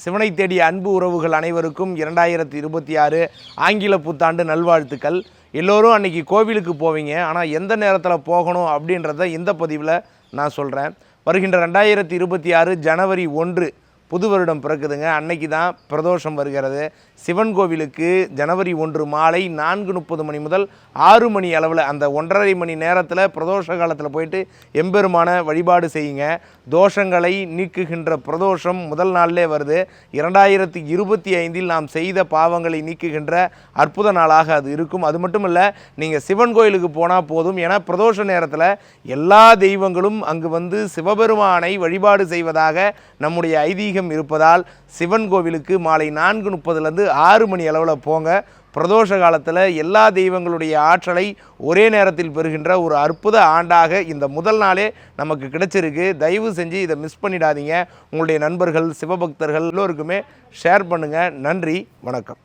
சிவனை தேடிய அன்பு உறவுகள் அனைவருக்கும் இரண்டாயிரத்தி இருபத்தி ஆறு ஆங்கில புத்தாண்டு நல்வாழ்த்துக்கள். எல்லோரும் அன்னைக்கு கோவிலுக்கு போவீங்க. ஆனால் எந்த நேரத்தில் போகணும் அப்படின்றத இந்த பதிவில் நான் சொல்கிறேன் வருகின்ற ரெண்டாயிரத்தி இருபத்தி ஆறு ஜனவரி ஒன்று புது வருடம் பிறக்குதுங்க. அன்னைக்கு தான் பிரதோஷம் வருகிறது. சிவன் கோவிலுக்கு ஜனவரி ஒன்று மாலை நான்கு முப்பது மணி முதல் ஆறு மணி அளவில் அந்த ஒன்றரை மணி நேரத்தில் பிரதோஷ காலத்தில் போயிட்டு எம்பெருமான வழிபாடு செய்யுங்க. தோஷங்களை நீக்குகின்ற பிரதோஷம் முதல் நாளிலே வருது. இரண்டாயிரத்தி இருபத்தி ஐந்தில் நாம் செய்த பாவங்களை நீக்குகின்ற அற்புத நாளாக அது இருக்கும். அது மட்டும் இல்லை நீங்கள் சிவன் கோயிலுக்கு போனால் போதும். ஏன்னா பிரதோஷ நேரத்தில் எல்லா தெய்வங்களும் அங்கு வந்து சிவபெருமானை வழிபாடு செய்வதாக நம்முடைய ஐதீகம் இருப்பதால் சிவன் கோவிலுக்கு மாலை நான்கு முப்பதுலேருந்து ஆறு மணி அளவில் போங்க. பிரதோஷ காலத்தில் எல்லா தெய்வங்களுடைய ஆற்றலை ஒரே நேரத்தில் பெறுகின்ற ஒரு அற்புத ஆண்டாக இந்த முதல் நாளே நமக்கு கிடைச்சிருக்கு. தயவு செஞ்சு இதை மிஸ் பண்ணிடாதீங்க. உங்களுடைய நண்பர்கள் சிவபக்தர்கள் எல்லோருக்குமே ஷேர் பண்ணுங்கள் நன்றி வணக்கம்.